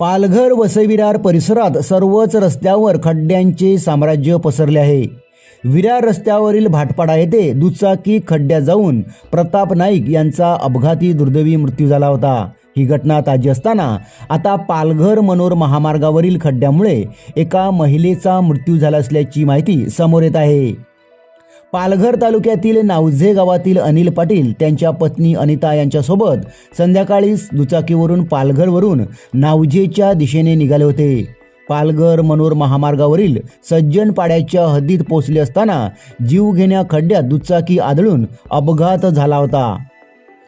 पालघर वसविरार परिसरात सर्वच रस्त्यावर खड्ड्यांचे साम्राज्य पसरले आहे. विरार रस्त्यावरील भाटपाडा येथे दुचाकी खड्ड्या जाऊन प्रताप नाईक यांचा अपघाती दुर्दैवी मृत्यू झाला होता. ही घटना ताजी असताना आता पालघर मनोर महामार्गावरील खड्ड्यामुळे एका महिलेचा मृत्यू झाला असल्याची माहिती समोर येत आहे. पालघर तालुक्यातील नावझे गावातील अनिल पाटील त्यांच्या पत्नी अनिता यांच्यासोबत संध्याकाळी दुचाकीवरून पालघरवरून नावझेच्या दिशेने निघाले होते. पालघर मनोर महामार्गावरील सज्जन पाड्याच्या हद्दीत पोचले असताना जीवघेण्या खड्ड्यात दुचाकी आदळून अपघात झाला होता.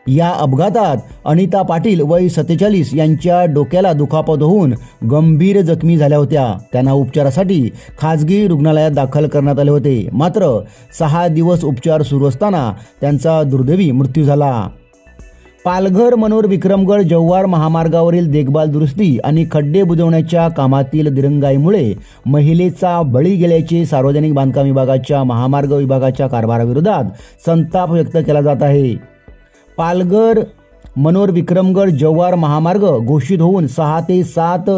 या अपघातात अनिता पाटील वय सत्तेचाळीस यांच्या डोक्याला दुखापत होऊन गंभीर जखमी झाल्या होत्या. त्यांना उपचारासाठी खाजगी रुग्णालयात दाखल करण्यात आले होते. मात्र सहा दिवस उपचार सुरू असताना त्यांचा दुर्दैवी मृत्यू झाला. पालघर मनोर विक्रमगड जव्हार महामार्गावरील देखभाल दुरुस्ती आणि खड्डे बुजवण्याच्या कामातील दिरंगाईमुळे महिलेचा बळी गेल्याचे सार्वजनिक बांधकाम विभागाच्या महामार्ग विभागाच्या कारभाराविरोधात संताप व्यक्त केला जात आहे. पालघर मनोर विक्रमगड जव्हार महामार्ग घोषित होऊन सहा ते सात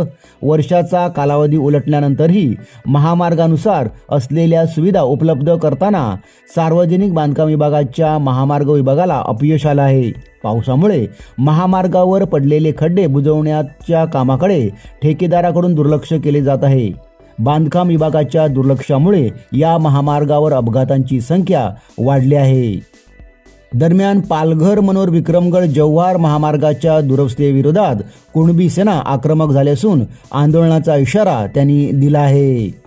वर्षाचा कालावधी उलटल्यानंतरही महामार्गानुसार असलेल्या सुविधा उपलब्ध करताना सार्वजनिक बांधकाम विभागाच्या महामार्ग विभागाला अपयश आलं आहे. पावसामुळे महामार्गावर पडलेले खड्डे बुजवण्याच्या कामाकडे ठेकेदाराकडून दुर्लक्ष केले जात आहे. बांधकाम विभागाच्या दुर्लक्षामुळे या महामार्गावर अपघातांची संख्या वाढली आहे. दरम्यान पालघर मनोर विक्रमगड जव्हार महामार्गाच्या दुरवस्थेविरोधात कुणबी सेना आक्रमक झाली असून आंदोलनाचा इशारा त्यांनी दिला आहे.